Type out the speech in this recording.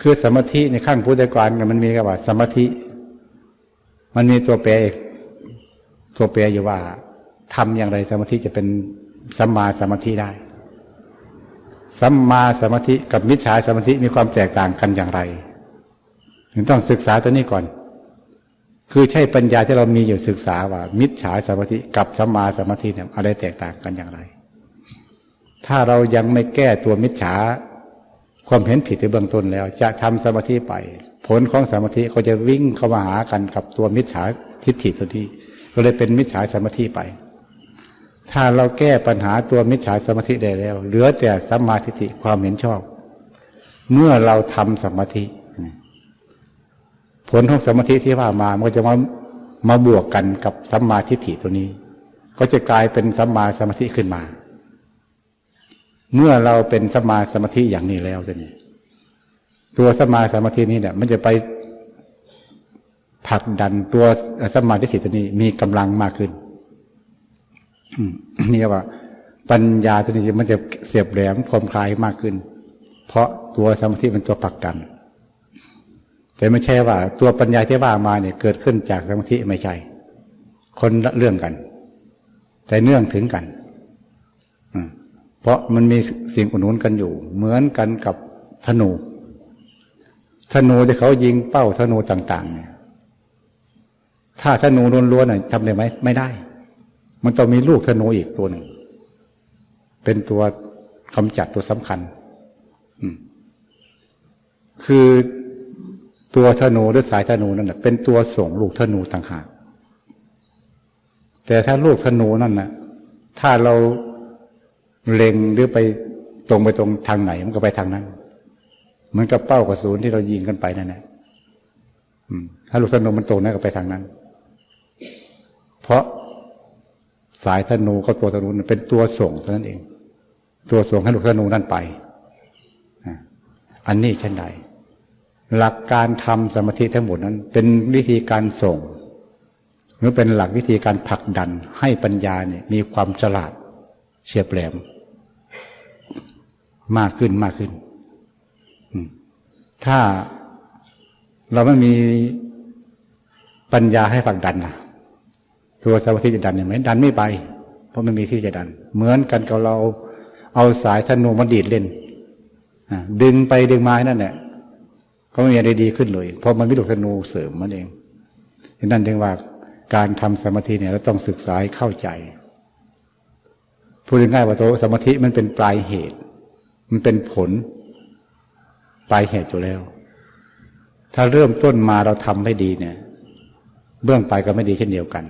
คือสมาธิในขั้นพุทธกาลเนี่ยมันมีคำว่า สมาธิ มันมีตัวแปรอีกตัวแปรอยู่ว่าทำอย่างไรสมาธิจะเป็นสัมมาสมาธิได้สัมมาสมาธิกับมิจฉาสมาธิมีความแตกต่างกันอย่างไรถึงต้องศึกษาตัวนี้ก่อน คือใช่ปัญญาที่เรามีอยู่ศึกษาว่า มิจฉาสมาธิกับสัมมาสมาธิเนี่ยอะไรแตกต่างกันอย่างไร ถ้าเรายังไม่แก้ตัวมิจฉา ความเห็นผิดในเบื้องต้นแล้ว จะทำสมาธิไป ผลของสมาธิก็จะวิ่งเข้ามาหากันกับตัวมิจฉาทิฏฐิตัวที่ก็เลยเป็นมิจฉาสมาธิไป ถ้าเราแก้ปัญหาตัวมิจฉาสมาธิได้แล้ว เหลือแต่สัมมาทิฏฐิความเห็นชอบ เมื่อเราทำสมาธิ ผลของสมาธิที่ว่ามามันก็จะมามาบวกกันกับสัมมาทิฏฐิตัวนี้ ก็จะกลายเป็นสัมมาสมาธิขึ้นมา เมื่อเราเป็นสมาสมาธิอย่างนี้แล้วจะนี่ตัวสมาสมาธินี้เนี่ย มันจะไปผลักดันตัวสมาทิฏฐิตัวนี้มีกำลังมากขึ้นนี่ว่า ปัญญาตัวนี้มันจะเสียบแหลมคมคลายมากขึ้น เพราะตัวสมาธิเป็นตัวผลักดัน แต่ไม่ใช่ว่า ตัวปัญญาที่ว่ามาเนี่ย เกิดขึ้นจากสมาธิไม่ใช่ คนละเรื่องกัน แต่เนื่องถึงกัน เพราะมันมีสิ่งอุดหนุนกันอยู่ เหมือนกันกับธนู ธนูที่เขายิงเป้าธนูต่าง ๆ เนี่ย ถ้าธนูล้วนๆน่ะทำได้ไหมไม่ได้ มันต้องมีลูกธนูอีกตัวหนึ่ง เป็นตัวกำจัดตัวสำคัญคือตัวธนูหรือสายธนูนั่นนะเป็นตัวส่งลูกธนูต่างหากแต่ถ้าลูกธนูนั่นนะถ้าเรา เล็งหรือไปตรงไปตรงทางไหนมันก็ไปทางนั้นเหมือนกับเป้ากระสุนที่เรายิงกันไปนั่นแหละถ้าลูกธนูมันตรงนั้นก็ไปทางนั้น เพราะสายธนูกับตัวธนูเป็นตัวส่งเท่านั้นเอง ตัวส่งให้ลูกธนูนั่นไปอันนี้เช่นใดหลักการทำสมาธิทั้งหมดนั้น เป็นวิธีการส่ง หรือเป็นหลักวิธีการผลักดันให้ปัญญาเนี่ยมีความฉลาดเฉียบแหลม มากขึ้นมากขึ้น ถ้าเราไม่มีปัญญาให้ผักดันนะตัวสมาธิจะดันยังไงดันไม่ไป เพราะไม่มีที่จะดัน เหมือนกันกับเราเอาสายธนูมาดีดเล่นดึงไปดึงมานั่นแหละก็ไม่มีอะไรดีขึ้นเลย เพราะมันไม่ถูกธนูเสริมมันเองดังนั้นจึงว่าการทำสมาธิเนี่ยเราต้องศึกษาให้เข้าใจพูดง่ายว่าตัวสมาธิมันเป็นปลายเหตุ มันเป็นผลปลายเหตุอยู่แล้ว ถ้าเริ่มต้นมาเราทำไม่ดีเนี่ย เบื้องปลายก็ไม่ดีเช่นเดียวกัน